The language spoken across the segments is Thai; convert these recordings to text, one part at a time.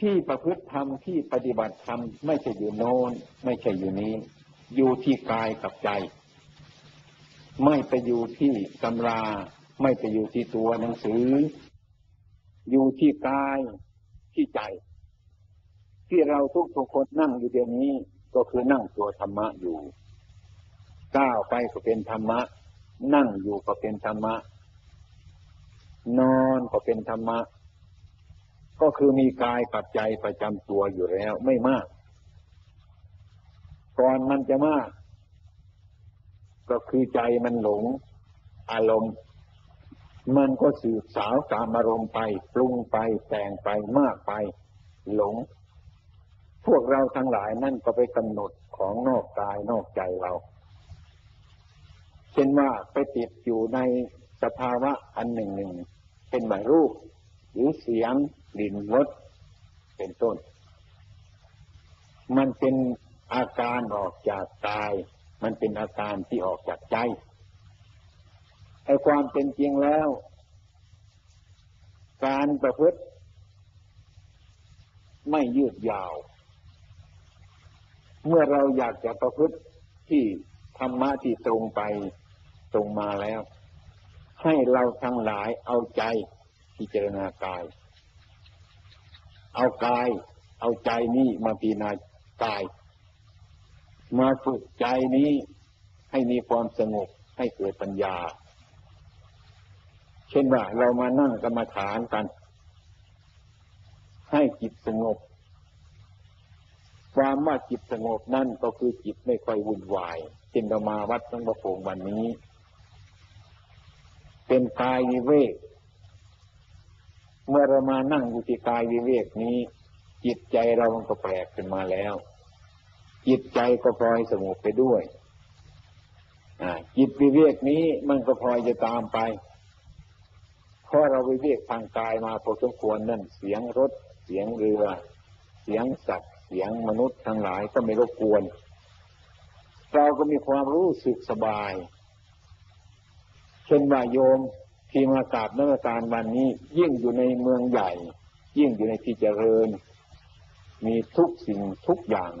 ที่ประพฤติธรรมที่ปฏิบัติธรรมไม่ใช่อยู่โน้น ไม่ใช่อยู่นี้ อยู่ที่กายกับใจ ไม่ไปอยู่ที่ตำรา ไม่ไปอยู่ที่ตัวหนังสือ อยู่ที่กายที่ใจ ที่เราทุกทุกคนนั่งอยู่เดี๋ยวนี้ ก็คือนั่งตัวธรรมะอยู่ก้าวไปก็เป็นธรรมะ นั่งอยู่ก็เป็นธรรมะ นอนก็เป็นธรรมะ ก็คือมีกายกับใจประจำตัวอยู่แล้วไม่มาก ก่อนมันจะมาก ก็คือใจมันหลงอารมณ์ มันก็สืบสาวตามอารมณ์ไป ปรุงไปแต่งไปมากไป หลง พวกเราทั้งหลายนั่นก็ไปกำหนดของนอกกายนอกใจเรา เช่นว่าไปติดอยู่ในสภาวะอันหนึ่งหนึ่งเป็นหมายรูป หรือเสียง ลิ่นรสเป็นต้น มันเป็นอาการออกจากกาย มันเป็นอาการที่ออกจากใจไอ้ความเป็นจริงแล้ว การประพฤติไม่ยืดยาว เมื่อเราอยากจะประพฤติที่ธรรมะที่ตรงไปตรงมาแล้ว ให้เราทั้งหลายเอาใจพิจารณากาย เอากาย เอาใจนี้มาพิจารณากาย มาฝึกใจนี้ให้มีความสงบให้เกิดปัญญา เช่นว่าเรามานั่งกรรมฐานกัน ให้จิตสงบ ความว่าจิตสงบนั่นก็คือจิตไม่ค่อยวุ่นวายเช่นเรามาวัดทั้งประโงวันนี้ เป็นกายวิเวก เมื่อเรามานั่งอยู่ที่กายวิเวกนี้ จิตใจเรามันก็แปลกขึ้นมาแล้ว จิตใจก็พลอยสงบไปด้วยจิตวิเวกนี้มันก็พลอยจะตามไปเพราะเราวิเวกทางกายมาพอสมควรนั่นเสียงรถ เสียงเรือ เสียงสัตว์ เสียงมนุษย์ทั้งหลายก็ไม่รบกวน เราก็มีความรู้สึกสบาย เช่นว่าโยม ที่มากราบนักการวันนี้ ยิ่งอยู่ในเมืองใหญ่ ยิ่งอยู่ในที่เจริญ มีทุกสิ่งทุกอย่าง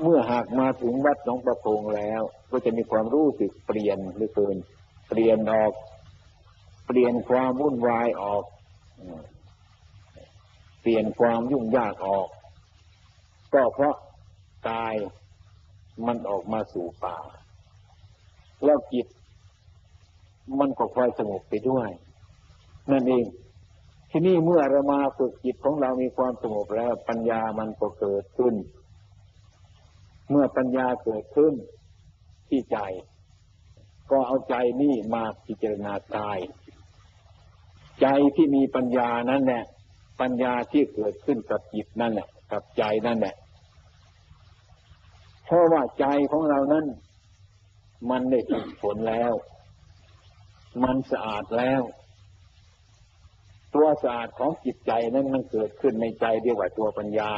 เมื่อหากมาถึงวัดหนองประพงแล้ว ก็จะมีความรู้สึกเปลี่ยนหรือเกิน เปลี่ยนออก เปลี่ยนความวุ่นวายออก เปลี่ยนความยุ่งยากออก ก็เพราะกายมันออกมาสู่ป่า แล้วจิต มันก็คอยสงบไปด้วย นั่นเองที่นี่เมื่อเรามาฝึกจิตของเรามีความสงบแล้ว ปัญญามันก็เกิดขึ้น เมื่อปัญญาเกิดขึ้นที่ใจ ก็เอาใจนี่มาพิจารณากาย ใจที่มีปัญญานั่นแหละ ปัญญาที่เกิดขึ้นกับจิตนั่นแหละกับใจนั่นแหละเพราะว่าใจของเรานั้น มันได้ฝึกฝนแล้ว มันสะอาดแล้ว ตัวสะอาดของจิตใจนั้นมันเกิดขึ้นในใจเรียกว่าตัวปัญญา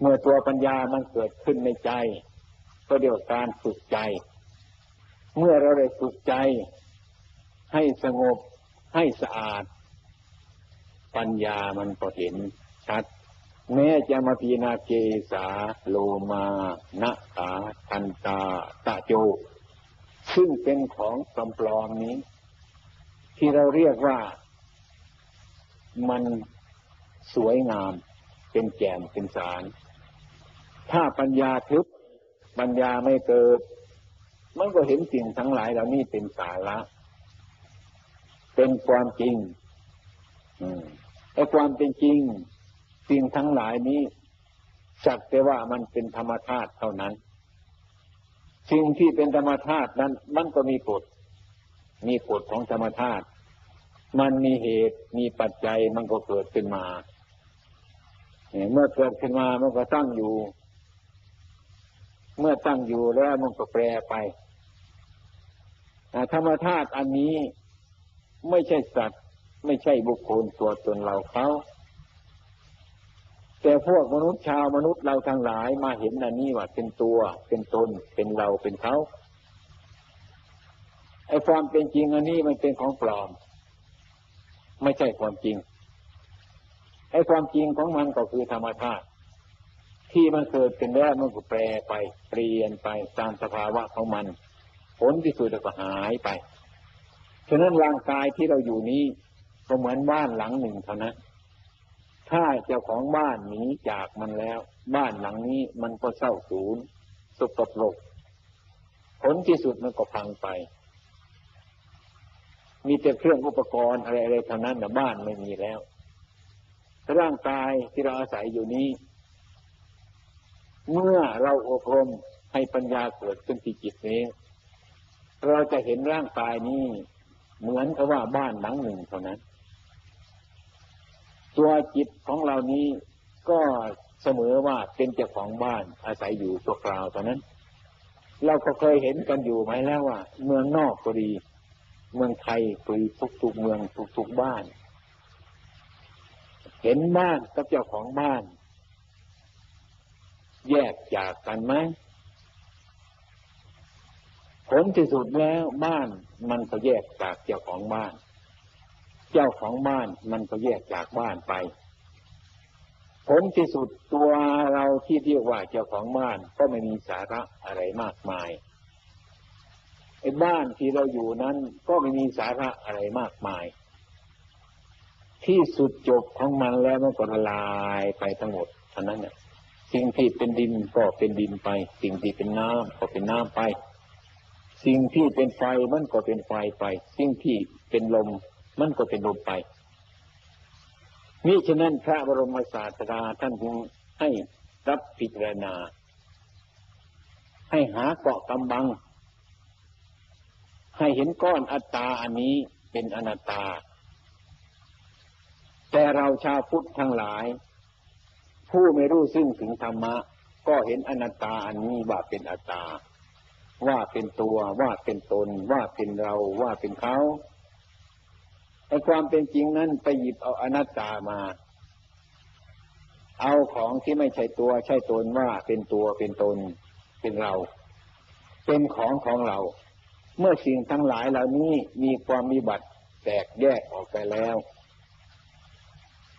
เมื่อตัวปัญญามันเกิดขึ้นในใจ ก็เรียวการฝึกใจ เมื่อเราได้ฝึกใจ ให้สงบให้สะอาด ปัญญามันก็เห็นชัดแม้จะมาพีนาเกสาโลมานะขาทันตาตะโจ ซึ่งเป็นของปลอมนี้ ที่เราเรียกว่ามันสวยงามเป็นแก่นเป็นสาร ถ้าปัญญาทึบปัญญาไม่เกิด มันก็เห็นสิ่งทั้งหลายเหล่านี้เป็นสาระ เป็นความจริงไอ้ความเป็นจริง สิ่งทั้งหลายนี้สักแต่ว่ามันเป็นธรรมชาติเท่านั้น สิ่งที่เป็นธรรมธาตุนั้น มันก็มีกฎ มีกฎของธรรมธาตุมันมีเหตุมีปัจจัยมันก็เกิดขึ้นมาเมื่อเกิดขึ้นมามันก็ตั้งอยู่ เมื่อตั้งอยู่แล้วมันก็แปรไปธรรมธาตุอันนี้ไม่ใช่สัตว์ ไม่ใช่บุคคลตัวตนเราเขา แต่พวกมนุษย์ชาวมนุษย์เราทั้งหลายมาเห็นอันนี้ว่าเป็นตัว เป็นตน เป็นเราเป็นเขาไอ้ความเป็นจริงอันนี้มันเป็นของปลอม ไม่ใช่ความจริงไอ้ความจริงของมันก็คือธรรมชาติที่มันเกิดขึ้นแล้วมันก็แปรไปเปลี่ยนไปตามสภาวะของมัน ผลที่สุดก็หายไปฉะนั้นร่างกายที่เราอยู่นี้ก็เหมือนบ้านหลังหนึ่งเท่านั้น ถ้าเจ้าของบ้านหนีจากมันแล้ว บ้านหลังนี้มันก็เศร้าสูญสกปรกผลที่สุดมันก็พังไป มีแต่เครื่องอุปกรณ์อะไรๆเท่านั้นแต่บ้านไม่มีแล้ว ร่างกายที่เราอาศัยอยู่นี้ เมื่อเราอบรมให้ปัญญาเกิดขึ้นที่จิตนี้ เราจะเห็นร่างกายนี้เหมือนกับว่าบ้านหลังหนึ่งเท่านั้น ตัวจิตของเรานี้ก็เสมอว่าเป็นเจ้าของบ้านอาศัยอยู่ตัวกราวเท่านั้น เราก็เคยเห็นกันอยู่ไหมแล้วว่า เมืองนอกก็ดี เมืองไทยปุยทุกๆเมืองทุกๆบ้าน เห็นบ้านกับเจ้าของบ้าน แยกจากกันไหมผลที่สุดแล้วบ้านมันก็แยกจากเจ้าของบ้าน เจ้าของบ้านมันก็แยกจากบ้านไป ผลที่สุดตัวเราที่เรียกว่าเจ้าของบ้านก็ไม่มีสาระอะไรมากมายไอ้บ้านที่เราอยู่นั้นก็ไม่มีสาระอะไรมากมาย ที่สุดจบของมันแล้วมันก็ละลายไปทั้งหมดเท่านั้นเนี่ยสิ่งที่เป็นดินก็เป็นดินไป สิ่งที่เป็นน้ำก็เป็นน้ำไป สิ่งที่เป็นไฟมันก็เป็นไฟไป สิ่งที่เป็นลม มันก็เป็นลมไปมิฉะนั้นพระบรมศาสดาท่านจึงให้รับพิจารณา ให้หาเกาะกำบัง ให้เห็นก้อนอัตตาอันนี้เป็นอนัตตา แต่เราชาวพุทธทั้งหลาย ผู้ไม่รู้ซึ่งถึงธรรมะ ก็เห็นอนัตตาอันนี้ว่าเป็นอัตตา ว่าเป็นตัวว่าเป็นตน ว่าเป็นเราว่าเป็นเขา ไอ้ความเป็นจริงนั้นไปหยิบเอาอนัตตามา เอาของที่ไม่ใช่ตัวใช่ตนว่าเป็นตัวเป็นตน เป็นเรา เป็นของของเรา เมื่อสิ่งทั้งหลายเหล่านี้มีความมีบัตรแตกแยกออกไปแล้ว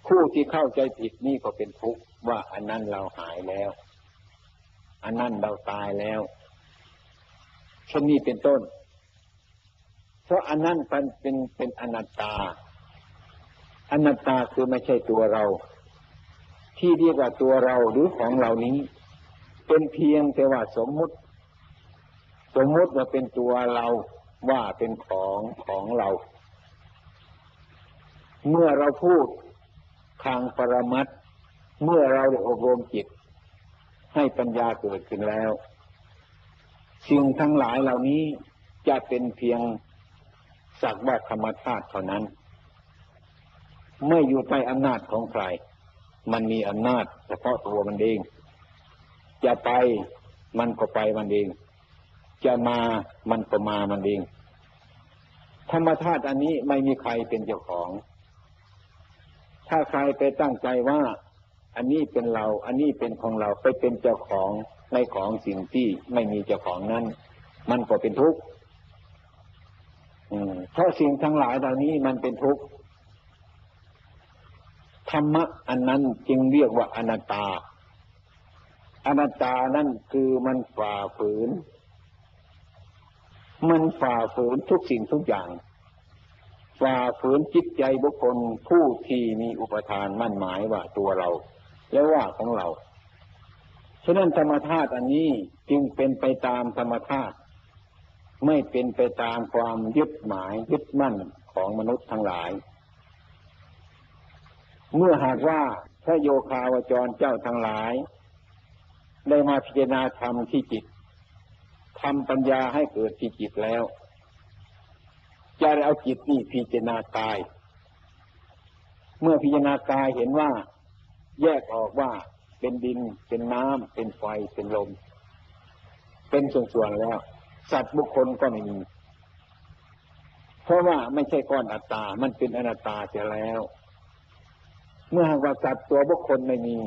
ผู้ที่เข้าใจผิดนี่ก็เป็นทุกข์ว่าอันนั้นเราหายแล้ว อันนั้นเราตายแล้วเช่นนี้เป็นต้น เพราะอันนั้นเป็นเป็นเป็นอนัตตา อนัตตาคือไม่ใช่ตัวเรา ที่เรียกว่าตัวเราหรือของเหล่านี้ เป็นเพียงแต่ว่าสมมุติ สมมุติว่าเป็นตัวเราว่าเป็นของของเรา เมื่อเราพูดทางปรมัตเมื่อเราได้อบรมจิต ให้ปัญญาเกิดขึ้นแล้ว สิ่งทั้งหลายเหล่านี้จะเป็นเพียง สักว่าธรรมชาติเท่านั้น ไม่อยู่ใต้อำนาจของใคร มันมีอำนาจเฉพาะตัวมันเอง จะไปมันก็ไปมันเอง จะมามันก็มามันเอง ธรรมชาติอันนี้ไม่มีใครเป็นเจ้าของ ถ้าใครไปตั้งใจว่า อันนี้เป็นเรา อันนี้เป็นของเราไปเป็นเจ้าของในของสิ่งที่ไม่มีเจ้าของนั้น มันก็เป็นทุกข์ เพราะสิ่งทั้งหลายเหล่านี้มันเป็นทุกข์ธรรมะอันนั้นจึงเรียกว่าอนัตตา อนัตตานั่นคือมันฝ่าฝืน มันฝ่าฝืนทุกสิ่งทุกอย่าง ฝ่าฝืนจิตใจบุคคลผู้ที่มีอุปทานมั่นหมายว่าตัวเรา และว่าของเรา ฉะนั้นธรรมธาตุอันนี้จึงเป็นไปตามธรรมธาตุ ไม่เป็นไปตามความยึดหมายยึดมั่นของมนุษย์ทั้งหลาย เมื่อหากว่าพระโยคาวจรเจ้าทั้งหลาย ได้มาพิจารณาธรรมที่จิตทำปัญญาให้เกิดที่จิตแล้ว จะเอาจิตนี่พิจารณากาย เมื่อพิจารณากายเห็นว่า แยกออกว่าเป็นดินเป็นน้ำเป็นไฟเป็นลม เป็นส่วนๆแล้ว สัตว์บุคคลก็ไม่มี เพราะว่าไม่ใช่ก้อนอัตตา มันเป็นอนัตตาเสียแล้ว เมื่อหากว่าสัตว์ตัวบุคคลไม่มี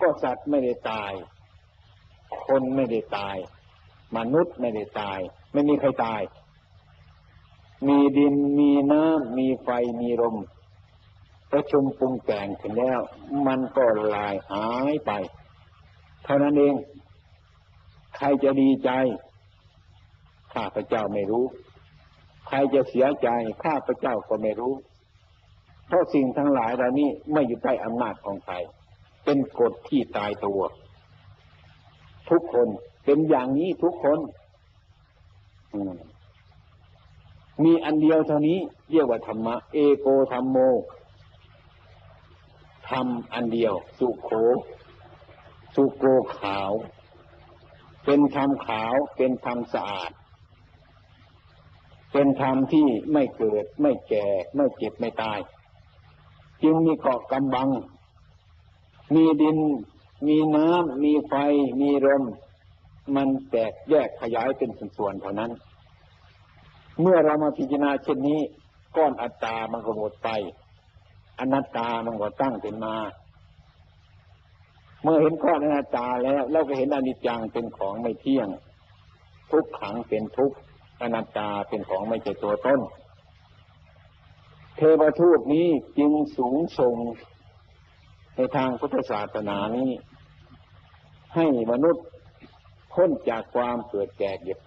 ก็สัตว์ไม่ได้ตาย คนไม่ได้ตาย มนุษย์ไม่ได้ตาย ไม่มีใครตาย มีดินมีน้ำมีไฟมีลมประชุมปรุงแต่งถึงแล้ว มันก็ลายหายไป เท่านั้นเอง ใครจะดีใจ ข้าพเจ้าไม่รู้ ใครจะเสียใจข้าพเจ้าก็ไม่รู้ เพราะสิ่งทั้งหลายเหล่านี้ไม่อยู่ใต้อำนาจของใคร เป็นกฎที่ตายตัว ทุกคนเป็นอย่างนี้ทุกคนมมีอันเดียวเท่านี้เรียกว่าธรรมะ เอโกธรรมโมธรรมอันเดียว สุโขสุโกขาว เป็นธรรมขาวเป็นธรรมสะอาด เป็นธรรมที่ไม่เกิดไม่แก่ ไม่เจ็บไม่ตาย จึงมีเกาะกำบัง มีดิน มีน้ำมีไฟ มีลมมันแตกแยกขยายเป็นส่วนๆเท่านั้น เมื่อเรามาพิจารณาเช่นนี้ ก้อนอัตตามันก็หมดไปอนัตตามันก็ตั้งขึ้นมา เมื่อเห็นก้อนอนัตตาแล้ว เราก็เห็นอนิจจังเป็นของไม่เที่ยง ทุกขังเป็นทุกข์ อนัตตาเป็นของไม่ใช่ตัวต้นเทวทูตนี้จึงสูงส่งในทางพุทธศาสนานี้ ให้มนุษย์พ้นจากความเกิดแก่เจ็บ